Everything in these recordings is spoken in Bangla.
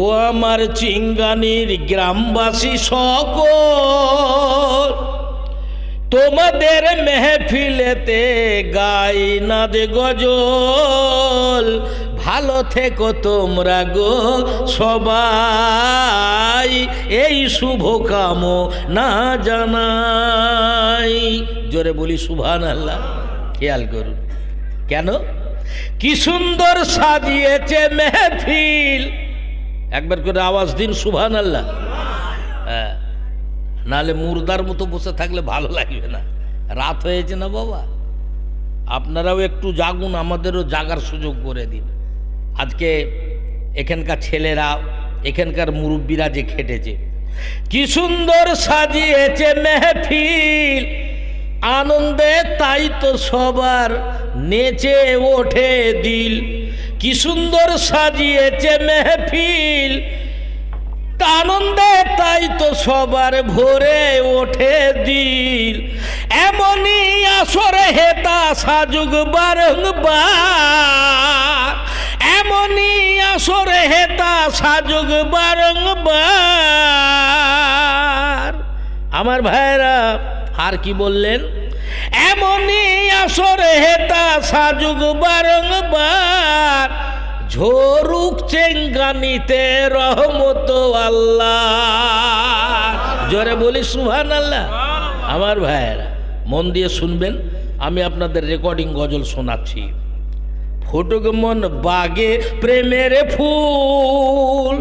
ও আমার চিঙ্গানির গ্রামবাসী সকল, তোমাদের মেহফিলেতে গাই না দে গজল। ভালো থেকো তোমরা গো সবাই, এই শুভ কাম না জানাই। জোরে বলি সুভান আল্লাহ খেয়াল করুন। কেন? কি সুন্দর সাজিয়েছে মেহফিল। একবার করে আওয়াজ দিন সুভান আল্লাহ হ্যাঁ নাহলে মুর্দার মতো বসে থাকলে ভালো লাগবে না। রাত হয়েছে না বাবা? আপনারাও একটু জাগুন, আমাদেরও জাগার সুযোগ করে দিন। আজকে এখানকার ছেলেরা, এখানকার মুরব্বীরা যে খেটেছে। কি সুন্দর সাজিয়েছে মেহফিল। আনন্দে তাই তো সবার নেচে ওঠে দিল। কি সুন্দর সাজিয়েছে মেহফিল। আনন্দে তাই তো সবার ভরে ওঠে দিল। এমনই আসর হেতা সাজুগ বারংবার। এমনই আসর হেতা সাজুগ বারংবার। আমার ভাইরা আর কি বললেন? এমনই আসর হেতা সাজুগ বারংবার। ঝোরুক চেঙ্গানিতে রহমত আল্লাহ। জোরে বলি সুহান আল্লাহ আমার ভাইয়েরা, মন দিয়ে শুনবেন, আমি আপনাদের রেকর্ডিং গজল শোনাচ্ছি। ফুটুক মন বাগে প্রেমের ফুল।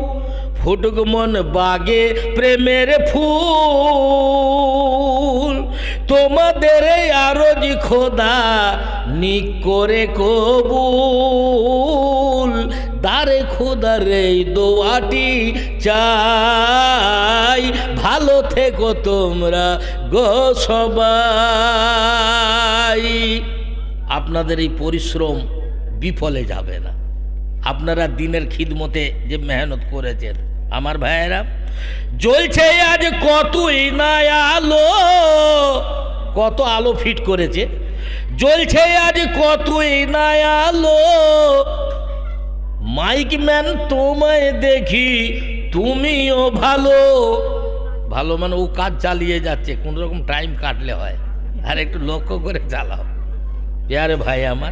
ফুটুক মন বাগে প্রেমের ফুল। তোমাদের আরজ খোদা নিক করে কবুল। দারে খোদার এই দোয়াটি চাই। ভালো থেকো তোমরা গো সবাই। আপনাদের এই পরিশ্রম বিফলে যাবে না। আপনারা দিনের খিদমতে যে মেহনত করেছেন। আমার ভাইয়েরা, জ্বলছে আজ কতই না আলো। কত আলো ফিট করেছে। জ্বলছে আজ কতই না আলো। মাইক ম্যান তোমায় দেখি, তুমিও ভালো। ভালো মানে ও কাজ চালিয়ে যাচ্ছে, কোন রকম টাইম কাটলে হয়। আর একটু লক্ষ্য করে চালাও। পেয়ারে ভাই আমার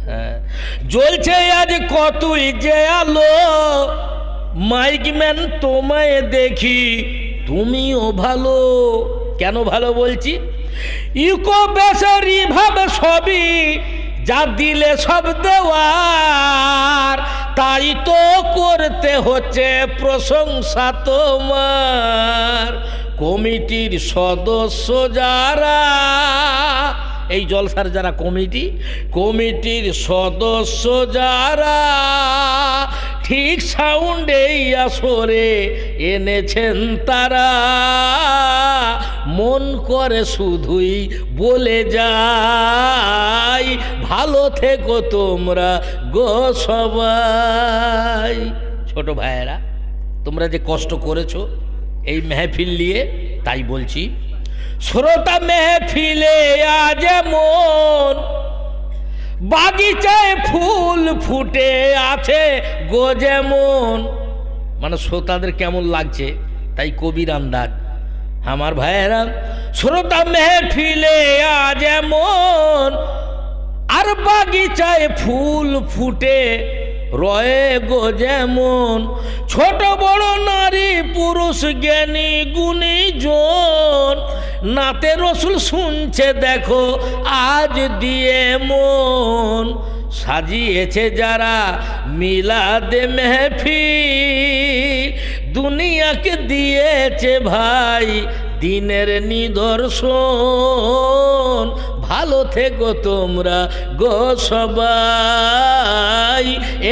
হ্যাঁ। জ্বলছে আজ কতই যে আলো। মাইক ম্যান তোমায় দেখি, তুমিও ভালো। কেন ভালো বলছি? ইকো বেসারি ভাবে সবই যা দিলে সব দেওয়ার, তাই তো করতে হচ্ছে প্রশংসা তোমার। কমিটির সদস্য যারা, এই জলসার যারা কমিটি, কমিটির সদস্য যারা ঠিক সাউন্ডেই আসরে এনেছেন তারা। মন করে শুধুই বলে যাই, ভালো থেকো তোমরা গো সবাই। ছোট ভাইয়েরা, তোমরা যে কষ্ট করেছ এই মেহফিল নিয়ে, তাই বলছি, শ্রোতা মেহফিলে আজ মন বাগিচায় ফুল ফুটে আছে গো যেমন। মানে শ্রোতাদের কেমন লাগছে, তাই কবির আন্দাজ। আমার ভাইয়েরা, শ্রোতা মেহফিলে আজ এমন। আর বাগিচায় ফুল ফুটে রয়ে গো যেমন। ছোট বড় নারী, পুরুষ, জ্ঞানী, গুণী, জন। নাতে রসুল শুনছে, দেখো, আজ দিয়ে মন। সাজিয়েছে যারা মিলাদে মেহফিল। দুনিয়াকে দিয়েছে ভাই দিনের নিদর্শন। ভালো থেকো তোমরা গো সবাই,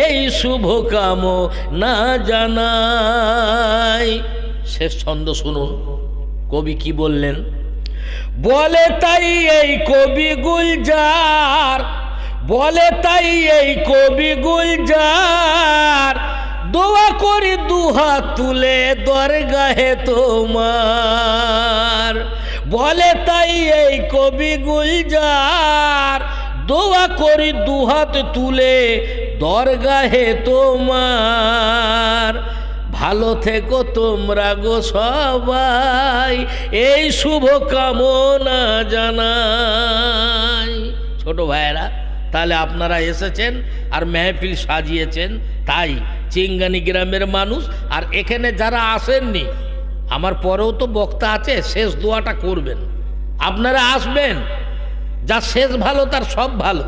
এই শুভ কাম না জানাই। শেষ ছন্দ শুনুন, কবি কি বললেন? বলে তাই এই কবি গুলজার। বলে তাই এই কবি গুলজার। দোয়া করি দুহাত তুলে দরগাহে তোমার। বলে তাই এই কবি গুলজার। দোয়া করি দুহাত তুলে দরগাহে তোমার। ভালো থেকো তোমরা গো সবাই, এই শুভ কামনা জানাই। ছোট ভাইয়েরা তাহলে আপনারা এসেছেন আর মেহফিল সাজিয়েছেন। তাই চিঙ্গানি গ্রামের মানুষ, আর এখানে যারা আসেননি, আমার পরেও তো বক্তা আছে, শেষ দোয়াটা করবেন। আপনারা আসবেন, যা শেষ ভালো তার সব ভালো।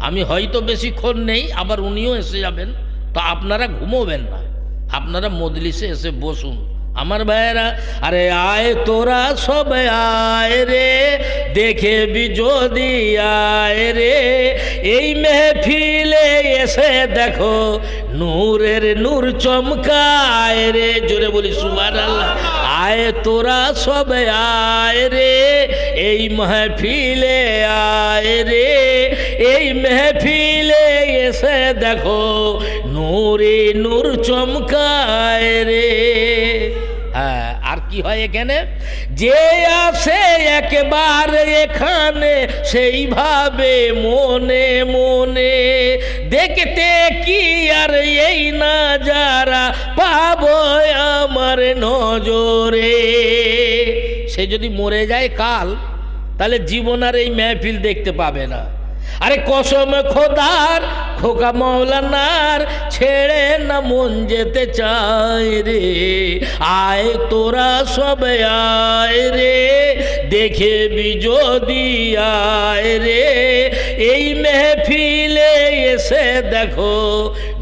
আমি হয়তো বেশিক্ষণ নেই, আবার উনিও এসে যাবেন, তো আপনারা ঘুমোবেন না। আপনারা মজলিসে এসে বসুন। আমার ভাইয়েরা, আরে আয় তোরা সব আয় রে, দেখে যদি আয় রে। এই মেহফিলে এসে দেখো নূরের নূর চমকায় রে, জোরে বলি সুবার আল্লাহ আয় তোরা সব আয় রে, এই মেহফিলে আয় রে। এই মেহফিলে এসে দেখো নূরে নূর চমকায় রে। হ্যাঁ আর কি হয় এখানে? যে আসে একবার এখানে, সেইভাবে মনে মনে দেখতে কি আর এই না যারা পাবো আমার নজরে। সে যদি মরে যায় কাল, তাহলে জীবন আর এই মেহফিল দেখতে পাবে না। আরে কসম খোদার, খোকা মৌলানার, ছেড়ে না মন যেতে চায় রে। আয় তোরা সব আয় রে দেখে যদি আয় রে। এই মেহফিলে এসে দেখো,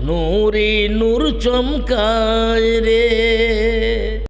নূরি নূর চমকায় রে।